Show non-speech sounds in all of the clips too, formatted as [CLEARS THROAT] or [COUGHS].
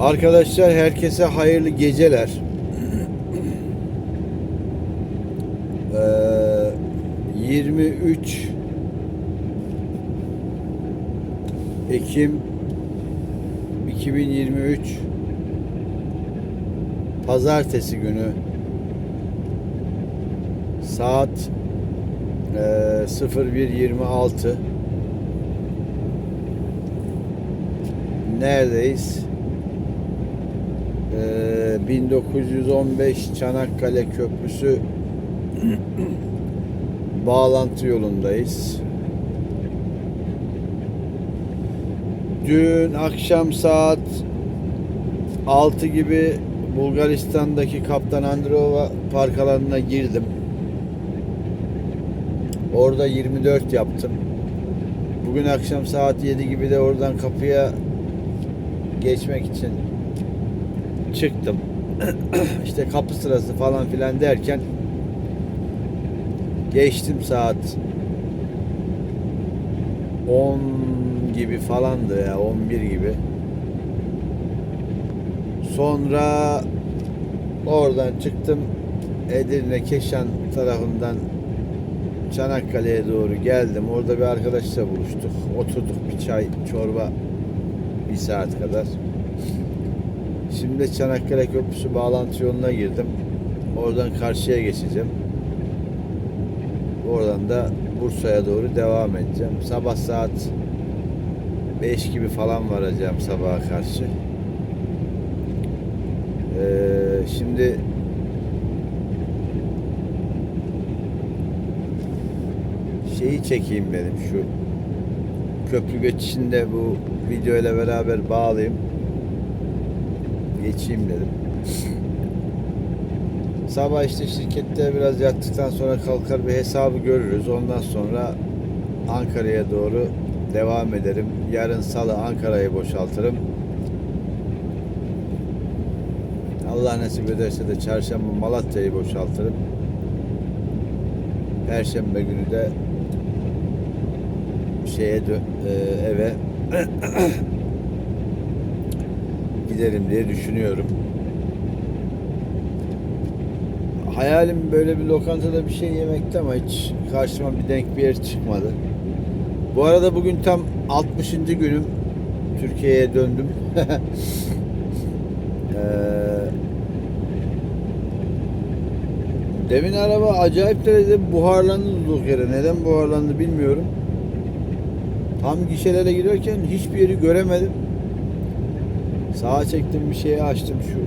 Arkadaşlar herkese hayırlı geceler. Ee, 23 Ekim 2023 Pazartesi günü saat e, 01.26 Neredeyiz? Ee, 1915 Çanakkale Köprüsü [CLEARS THROAT] bağlantı yolundayız. Dün akşam saat 6 gibi Bulgaristan'daki Kaptan Androva park alanına girdim. Orada 24 yaptım. Bugün akşam saat 7 gibi de oradan kapıya geçmek için çıktım. [CLEARS THROAT] işte kapı sırası falan filan derken geçtim saat 10 gibi falandı ya 11 gibi. Sonra oradan çıktım Edirne Keşan tarafından Çanakkale'ye doğru geldim. Orada bir arkadaşla buluştuk. Oturduk bir çay, çorba bir saat kadar. Şimdi Çanakkale Köprüsü bağlantı yoluna girdim. Oradan karşıya geçeceğim. Oradan da Bursa'ya doğru devam edeceğim. Sabah saat 5 gibi falan varacağım sabaha karşı. Ee, şimdi şeyi çekeyim dedim şu köprü geçişinde bu video ile beraber bağlayayım. Geçeyim dedim. Sabah işte şirkette biraz yattıktan sonra kalkar bir hesabı görürüz. Ondan sonra Ankara'ya doğru devam ederim. Yarın salı Ankara'yı boşaltırım. Allah nasip ederse de çarşamba Malatya'yı boşaltırım. Perşembe günü de şeye dö- e, eve giderim diye düşünüyorum. Hayalim böyle bir lokantada bir şey yemekti ama hiç karşıma bir denk bir yer çıkmadı. Bu arada bugün tam 60. günüm Türkiye'ye döndüm. Eee [LAUGHS] Demin araba acayip derecede buharlandı durduk yere. Neden buharlandı bilmiyorum. Tam gişelere giderken hiçbir yeri göremedim. Sağa çektim bir şeyi açtım şu.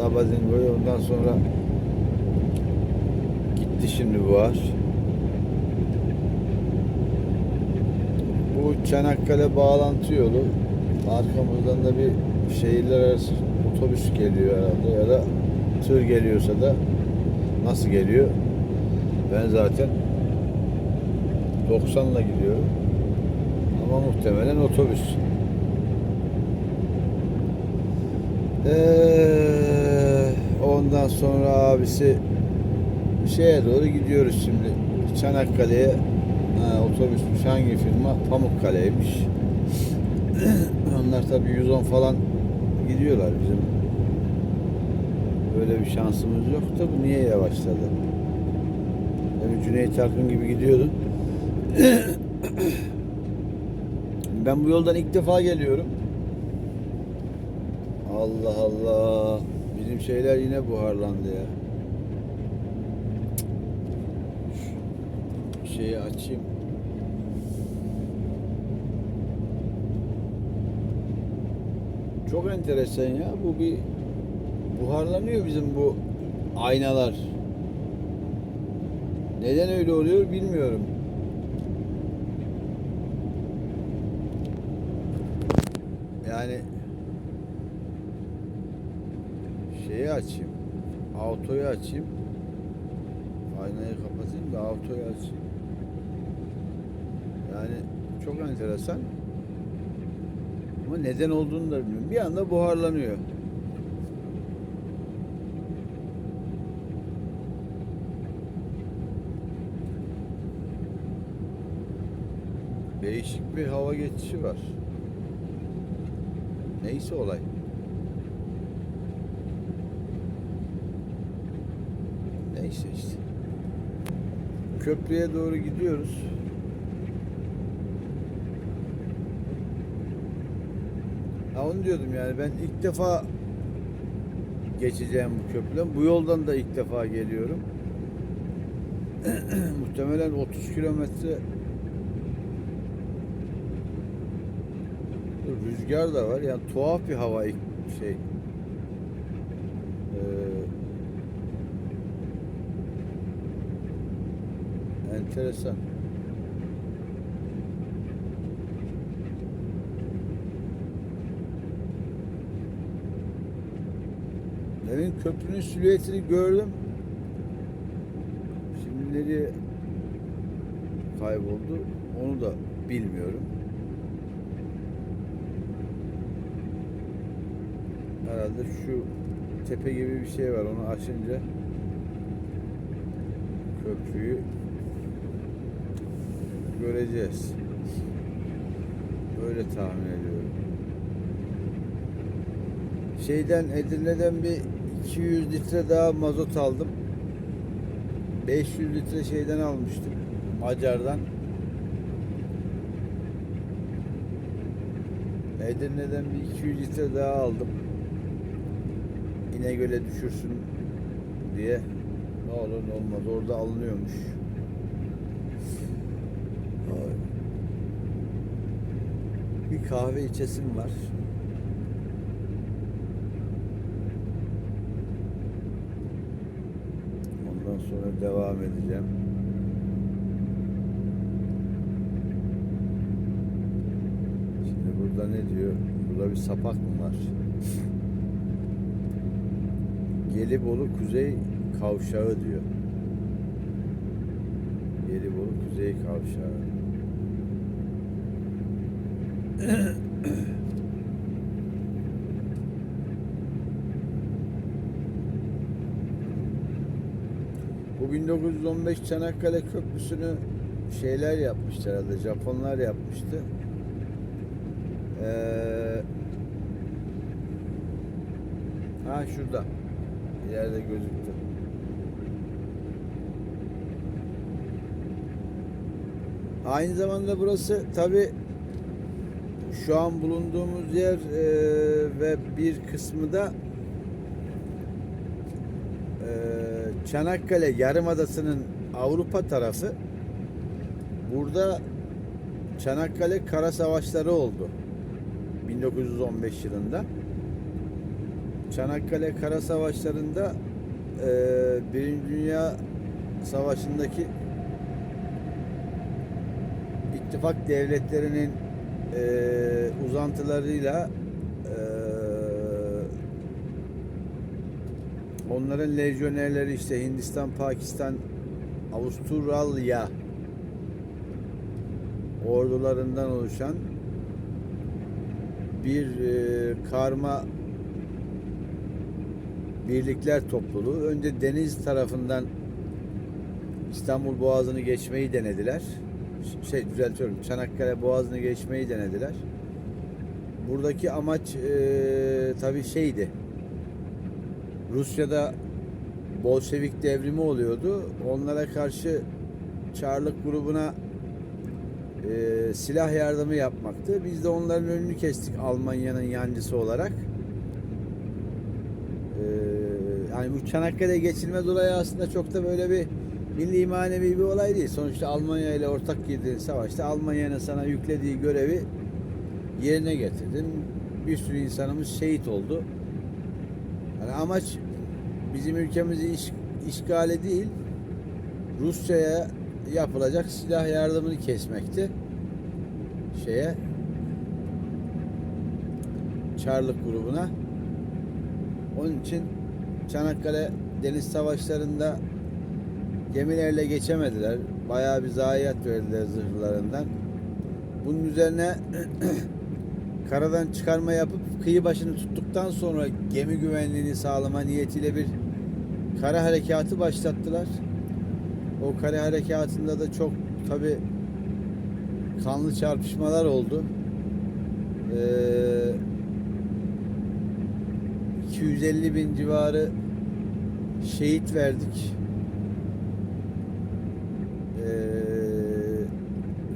Labazingo'yu ondan sonra gitti şimdi buhar. Bu Çanakkale bağlantı yolu. Arkamızdan da bir şehirler arası otobüs geliyor herhalde ya da tır geliyorsa da nasıl geliyor? Ben zaten 90'la gidiyorum. Ama muhtemelen otobüs. Ee, ondan sonra abisi şeye doğru gidiyoruz şimdi. Çanakkale'ye ha, otobüsmüş hangi firma? Pamukkale'ymiş. [CLEARS THROAT] Onlar tabii 110 falan gidiyorlar bizim. Böyle bir şansımız yok da bu niye yavaşladı? Yani Cüneyt Arkın gibi gidiyordu. [CLEARS THROAT] ben bu yoldan ilk defa geliyorum. Allah Allah. Bizim şeyler yine buharlandı ya. Cık. Şeyi açayım. Çok enteresan ya. Bu bir buharlanıyor bizim bu aynalar. Neden öyle oluyor bilmiyorum. Yani şeyi açayım. Autoyu açayım. Aynayı kapatayım da autoyu açayım. Yani çok enteresan. Ama neden olduğunu da bilmiyorum. Bir anda buharlanıyor. Değişik bir hava geçişi var. Neyse olay. İşte. Köprüye doğru gidiyoruz. Ha onu diyordum yani ben ilk defa geçeceğim bu köprüden. Bu yoldan da ilk defa geliyorum. [CLEARS THROAT] Muhtemelen 30 kilometre rüzgar da var. Yani tuhaf bir hava şey. Ee, enteresan. Demin köprünün silüetini gördüm. Şimdi nereye kayboldu onu da bilmiyorum. Herhalde şu tepe gibi bir şey var. Onu aşınca köprüyü göreceğiz. Böyle tahmin ediyorum. Şeyden Edirne'den bir 200 litre daha mazot aldım. 500 litre şeyden almıştım. Macar'dan. Edirne'den bir 200 litre daha aldım. İnegöl'e düşürsün diye. Ne olur ne olmaz. Orada alınıyormuş. Bir kahve içesim var. Ondan sonra devam edeceğim. Şimdi burada ne diyor? Burada bir sapak mı var? [LAUGHS] Gelibolu Kuzey Kavşağı diyor. Gelibolu Kuzey Kavşağı. Bu 1915 Çanakkale Köprüsü'nü şeyler yapmıştı herhalde. Japonlar yapmıştı. Ee, ha şurada. İleride gözüktü. Aynı zamanda burası tabi şu an bulunduğumuz yer e, ve bir kısmı da e, Çanakkale Yarımadası'nın Avrupa tarafı. Burada Çanakkale Kara Savaşları oldu. 1915 yılında. Çanakkale Kara Savaşları'nda e, Birinci Dünya Savaşı'ndaki ittifak devletlerinin e, uzantılarıyla e, onların lejyonerleri işte Hindistan, Pakistan, Avustralya ordularından oluşan bir e, karma birlikler topluluğu önce deniz tarafından İstanbul Boğazı'nı geçmeyi denediler. Şey düzeltiyorum. Çanakkale Boğazı'nı geçmeyi denediler. Buradaki amaç e, tabii şeydi. Rusya'da Bolşevik devrimi oluyordu. Onlara karşı Çarlık grubuna e, silah yardımı yapmaktı. Biz de onların önünü kestik Almanya'nın yancısı olarak. Ee, yani bu Çanakkale geçilmez olayı aslında çok da böyle bir milli manevi bir olay değil. Sonuçta Almanya ile ortak girdiğin savaşta Almanya'nın sana yüklediği görevi yerine getirdin. Bir sürü insanımız şehit oldu. Yani amaç bizim ülkemizi iş, işgale değil Rusya'ya yapılacak silah yardımını kesmekti. Şeye Çarlık grubuna. Onun için Çanakkale deniz savaşlarında gemilerle geçemediler. Bayağı bir zayiat verdiler zırhlarından. Bunun üzerine [CLEARS THROAT] karadan çıkarma yapıp kıyı başını tuttuktan sonra gemi güvenliğini sağlama niyetiyle bir kara harekatı başlattılar. O kare harekatında da çok tabi kanlı çarpışmalar oldu. Ee, 150 bin civarı şehit verdik.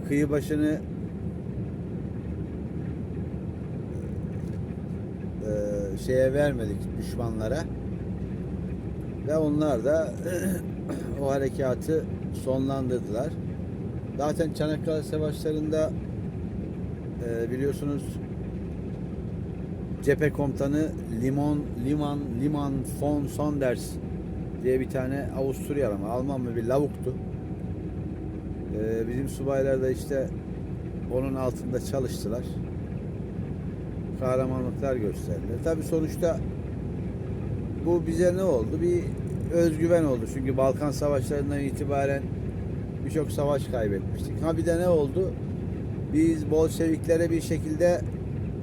Kıyı başını e, şeye vermedik düşmanlara ve onlar da [CLEARS THROAT] o harekatı sonlandırdılar. Zaten Çanakkale Savaşları'nda e, biliyorsunuz cephe komutanı Limon Liman Liman von Sonders diye bir tane Avusturyalı mı Alman mı bir lavuktu. E, bizim subaylar da işte onun altında çalıştılar. Kahramanlıklar gösterdiler. Tabi sonuçta bu bize ne oldu? Bir özgüven oldu. Çünkü Balkan Savaşlarından itibaren birçok savaş kaybetmiştik. Ha bir de ne oldu? Biz Bolşeviklere bir şekilde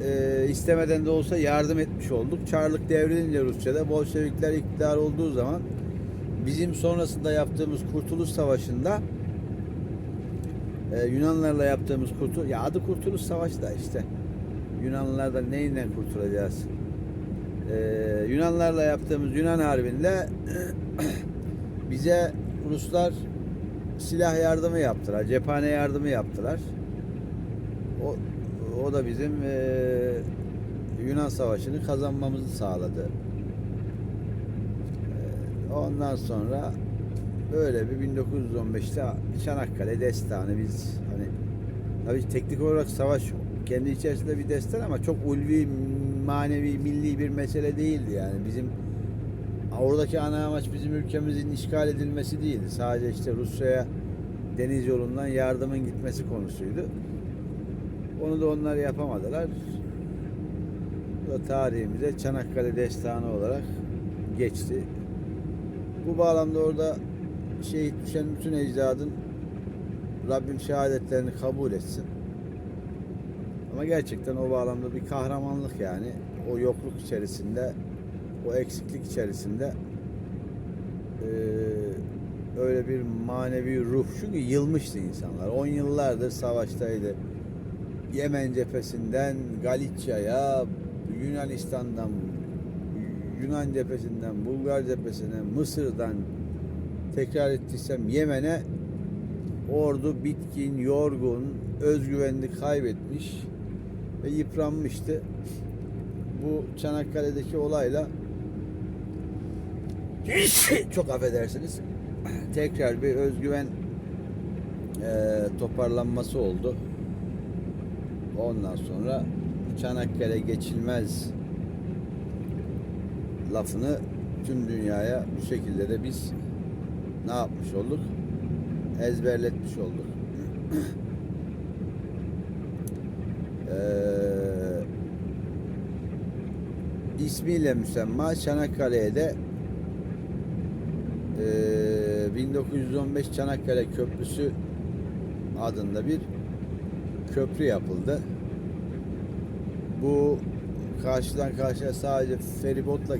e, istemeden de olsa yardım etmiş olduk. Çarlık devrilince Rusya'da Bolşevikler iktidar olduğu zaman bizim sonrasında yaptığımız Kurtuluş Savaşı'nda e, Yunanlarla yaptığımız kurtuluş ya adı Kurtuluş Savaşı da işte Yunanlılardan neyinden kurtulacağız? Ee, Yunanlarla yaptığımız Yunan Harbi'nde [CLEARS THROAT] bize Ruslar silah yardımı yaptılar, cephane yardımı yaptılar. O, o da bizim eee, Yunan Savaşı'nı kazanmamızı sağladı. Eee, ondan sonra böyle bir 1915'te Çanakkale destanı biz hani tabii teknik olarak savaş kendi içerisinde bir destan ama çok ulvi, manevi, milli bir mesele değildi yani. Bizim oradaki ana amaç bizim ülkemizin işgal edilmesi değildi. Sadece işte Rusya'ya deniz yolundan yardımın gitmesi konusuydu. Onu da onlar yapamadılar. Bu da tarihimize Çanakkale destanı olarak geçti. Bu bağlamda orada şehit düşen bütün ecdadın Rabbim şehadetlerini kabul etsin. Ama gerçekten o bağlamda bir kahramanlık yani. O yokluk içerisinde, o eksiklik içerisinde eee, öyle bir manevi ruh. Çünkü yılmıştı insanlar. 10 yıllardır savaştaydı. Yemen cephesinden Galicia'ya, Yunanistan'dan, Yunan cephesinden, Bulgar cephesine, Mısır'dan tekrar ettiysem Yemen'e ordu bitkin, yorgun, özgüvenini kaybetmiş ve yıpranmıştı. Bu Çanakkale'deki olayla [CLEARS THROAT] çok affedersiniz [CLEARS THROAT] tekrar bir özgüven eee, toparlanması oldu. Ondan sonra Çanakkale geçilmez lafını tüm dünyaya bu şekilde de biz ne yapmış olduk? Ezberletmiş olduk. Eee [CLEARS THROAT] ismiyle müsemma Çanakkale'ye de eee, 1915 Çanakkale Köprüsü adında bir köprü yapıldı. Bu karşıdan karşıya sadece feribotla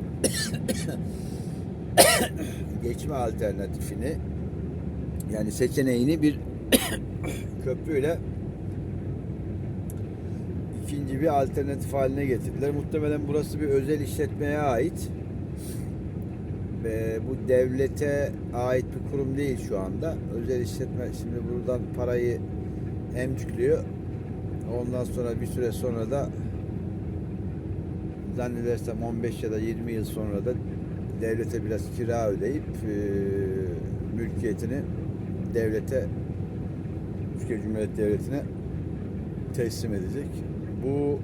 [COUGHS] geçme alternatifini yani seçeneğini bir [COUGHS] köprüyle ikinci bir alternatif haline getirdiler. Muhtemelen burası bir özel işletmeye ait. Ve bu devlete ait bir kurum değil şu anda. Özel işletme şimdi buradan parayı emcikliyor. Ondan sonra bir süre sonra da zannedersem 15 ya da 20 yıl sonra da devlete biraz kira ödeyip e, mülkiyetini devlete Türkiye Cumhuriyeti Devleti'ne teslim edecek. Bu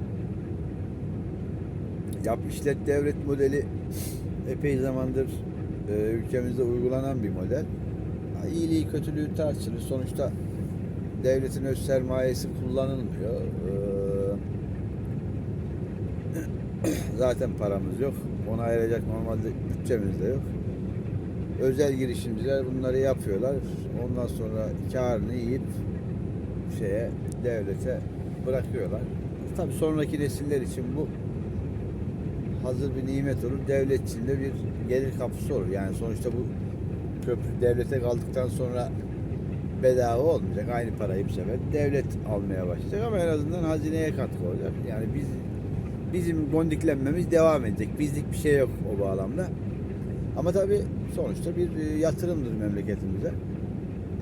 yap işlet devlet modeli epey zamandır e, ülkemizde uygulanan bir model. İyiliği kötülüğü tartışılır. Sonuçta devletin öz sermayesi kullanılmıyor. Ee, [CLEARS THROAT] zaten paramız yok. Ona ayıracak normalde bütçemiz de yok. Özel girişimciler bunları yapıyorlar. Ondan sonra karını yiyip şeye devlete bırakıyorlar. Tabii sonraki nesiller için bu hazır bir nimet olur. Devlet için de bir gelir kapısı olur. Yani sonuçta bu köprü devlete kaldıktan sonra bedava olmayacak. Aynı parayı bu sefer devlet almaya başlayacak ama en azından hazineye katkı olacak. Yani biz bizim gondiklenmemiz devam edecek. Bizlik bir şey yok o bağlamda. Ama tabii sonuçta bir e, yatırımdır memleketimize.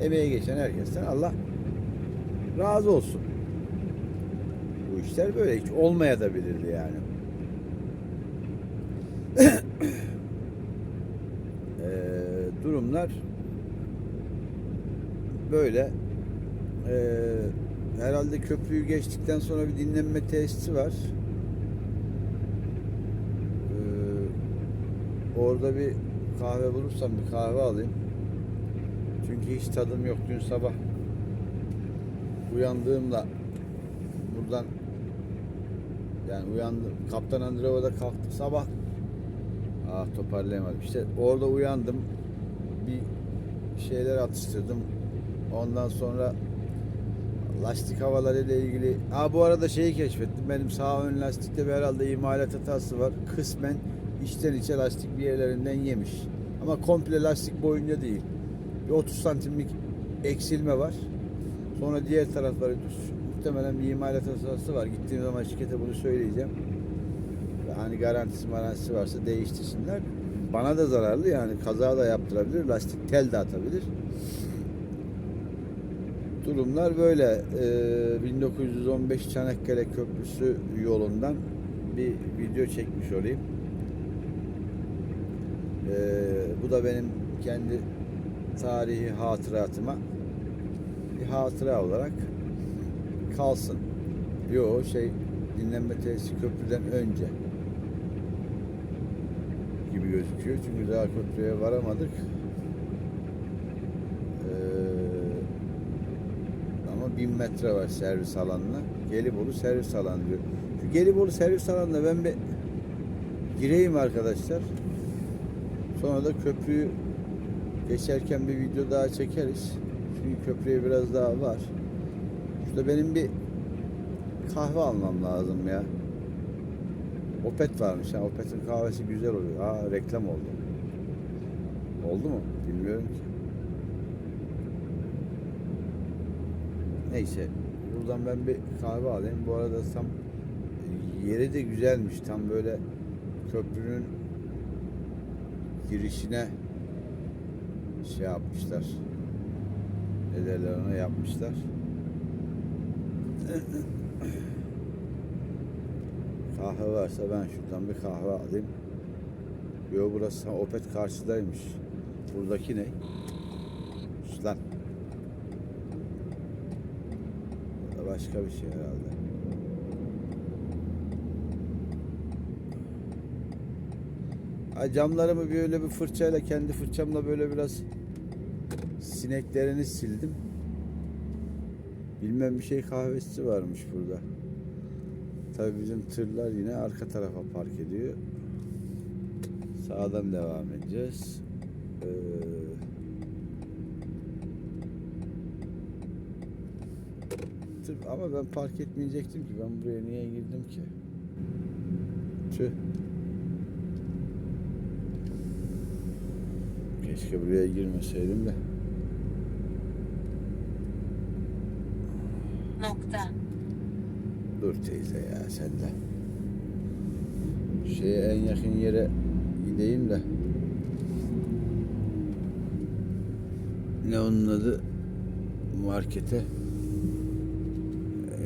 Emeğe geçen herkesten Allah razı olsun. Bu işler böyle hiç olmaya da bilirdi yani. Eee, [COUGHS] durumlar böyle. Eee, herhalde köprüyü geçtikten sonra bir dinlenme tesisi var. Orada bir kahve bulursam bir kahve alayım. Çünkü hiç tadım yok. Dün sabah uyandığımda buradan yani uyandım. Kaptan Andreeva'da kalktım sabah. Ah toparlayamadım. İşte orada uyandım. Bir şeyler atıştırdım. Ondan sonra lastik havaları ile ilgili. Ha bu arada şeyi keşfettim. Benim sağ ön lastikte bir herhalde imalat hatası var. Kısmen içten içe lastik bir yerlerinden yemiş. Ama komple lastik boyunca değil. Bir 30 santimlik eksilme var. Sonra diğer tarafları düz. Muhtemelen bir imalat hatası var. Gittiğim zaman şirkete bunu söyleyeceğim. Hani garantisi marantisi varsa değiştirsinler. Bana da zararlı yani kaza da yaptırabilir. Lastik tel de atabilir. Durumlar böyle. Ee, 1915 Çanakkale Köprüsü yolundan bir video çekmiş olayım. Ee, bu da benim kendi tarihi hatıratıma bir hatıra olarak kalsın. Yo şey dinlenme tesisi köprüden önce gibi gözüküyor. Çünkü daha köprüye varamadık. Ee, ama 1000 metre var servis alanına. Gelibolu servis alanı diyor. Şu Gelibolu servis alanına ben bir gireyim arkadaşlar. Sonra da köprüyü geçerken bir video daha çekeriz. Çünkü köprüye biraz daha var. Şurada benim bir kahve almam lazım ya. Opet varmış. Ha. Opet'in kahvesi güzel oluyor. Aa reklam oldu. Oldu mu? Bilmiyorum ki. Neyse. Buradan ben bir kahve alayım. Bu arada tam yeri de güzelmiş. Tam böyle köprünün girişine şey yapmışlar. Ne yapmışlar. Kahve varsa ben şuradan bir kahve alayım. Yo burası Opet karşıdaymış. Buradaki ne? Lan. Başka bir şey herhalde. Camlarımı böyle bir fırçayla kendi fırçamla böyle biraz sineklerini sildim. Bilmem bir şey kahvesi varmış burada. Tabii bizim tırlar yine arka tarafa park ediyor. Sağdan devam edeceğiz. Ee, ama ben park etmeyecektim ki. Ben buraya niye girdim ki? Tüh. Keşke buraya girmeseydim de. Nokta. Dur teyze ya sen de. Şeye en yakın yere gideyim de. Ne onun adı? Markete.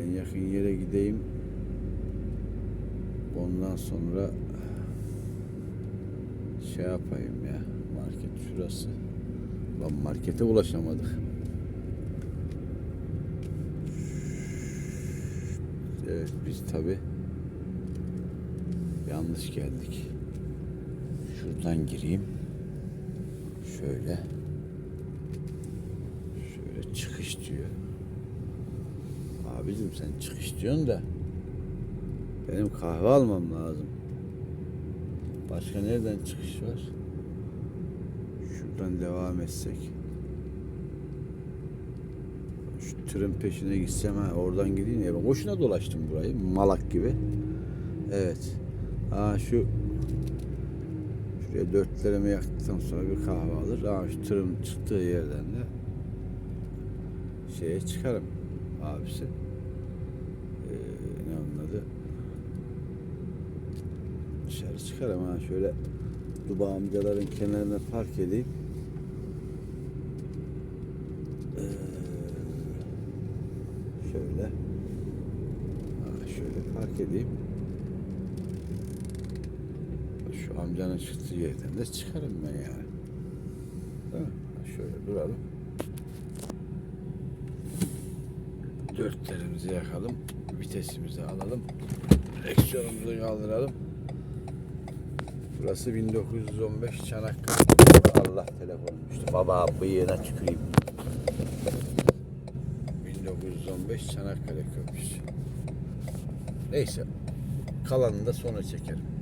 En yakın yere gideyim. Ondan sonra şey yapayım ya. Market şurası. Lan markete ulaşamadık. Evet biz tabi yanlış geldik. Şuradan gireyim. Şöyle. Şöyle çıkış diyor. Abicim sen çıkış diyorsun da benim kahve almam lazım. Başka nereden çıkış var? Şuradan devam etsek. Şu tırın peşine gitsem ha oradan gideyim ya. Boşuna dolaştım burayı malak gibi. Evet. Aa şu şuraya dörtlerimi yaktıktan sonra bir kahve alır. Aa şu tırın çıktığı yerden de şeye çıkarım abisi. Ee, ne onun adı? dışarı çıkarım ha şöyle Duba amcaların kenarına park edeyim. Ee, şöyle şöyle park edeyim. Şu amcanın çıktığı yerden de çıkarım ben yani. Değil mi? Şöyle duralım. Dörtlerimizi yakalım. Vitesimizi alalım. Direksiyonumuzu kaldıralım. Burası 1915 Çanakkale. Allah telefon düştü. Baba bıyığına tüküreyim. 1915 Çanakkale Köprüsü. Neyse. Kalanını da sonra çekerim.